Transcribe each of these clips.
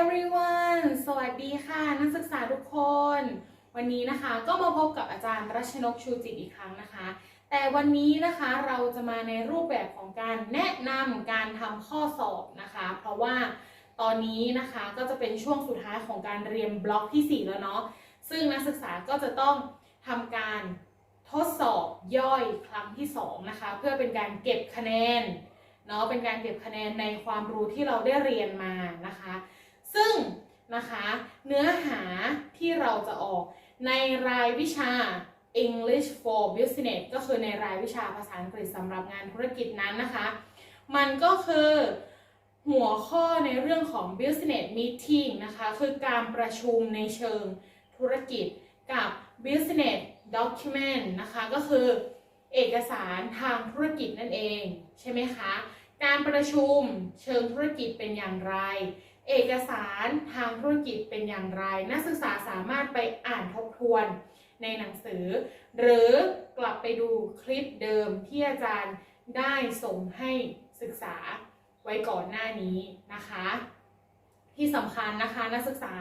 everyone สวัสดีค่ะ นักศึกษาทุกคน วันนี้นะคะก็มาพบกับอาจารย์รัชนกชูจิตอีกครั้งนะคะ แต่วันนี้นะคะเราจะมาในรูปแบบของการแนะนำการทำข้อสอบนะคะ เพราะว่าตอนนี้นะคะก็จะเป็นช่วงสุดท้ายของการเรียนบล็อกที่ 4 แล้วเนาะ ซึ่งนักศึกษาก็จะต้องทำการทดสอบย่อยครั้งที่ 2 นะคะ เพื่อเป็นการเก็บคะแนนเนาะเป็นการเก็บคะแนนในความรู้ที่เราได้เรียนมานะคะ นะคะ เนื้อหาที่เราจะออกในรายวิชา English for Business ก็คือในรายวิชาภาษาอังกฤษสำหรับงานธุรกิจนั้นนะคะ มันก็คือหัวข้อในเรื่องของ business meeting นะคะ คือการประชุมในเชิงธุรกิจกับ business document นะคะ ก็คือเอกสารทางธุรกิจนั่นเอง ใช่ไหมคะ การประชุมเชิงธุรกิจเป็นอย่างไร เอกสารทางธุรกิจเป็นอย่างไร นักศึกษาสามารถไปอ่านทบทวนในหนังสือ หรือกลับไปดูคลิปเดิมที่อาจารย์ได้ส่งให้ศึกษาไว้ก่อนหน้านี้นะคะ ที่สำคัญนะคะนักศึกษา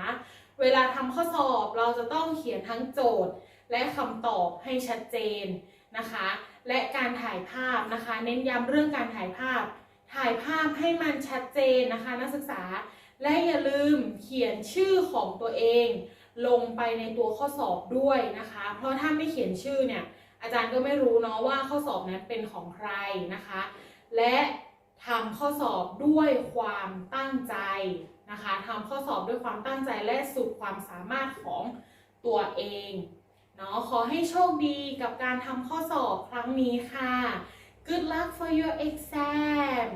เวลาทำข้อสอบเราจะต้องเขียนทั้งโจทย์ และคำตอบให้ชัดเจนนะคะ และการถ่ายภาพนะคะ เน้นย้ำเรื่องการถ่ายภาพ ถ่ายภาพให้มันชัดเจนนะคะ นักศึกษา และอย่าลืมเขียนชื่อของตัวเอง ลงไปในตัวข้อสอบด้วยนะคะ เพราะถ้าไม่เขียนชื่อเนี่ยอาจารย์ก็ไม่รู้เนาะว่าข้อสอบนั้นเป็นของใครนะคะ และทำข้อสอบด้วยความตั้งใจนะคะทำข้อสอบด้วยความตั้งใจและสุดความสามารถของตัวเองเนาะขอให้โชคดีกับการทำข้อสอบครั้งนี้ค่ะ Good luck for your exam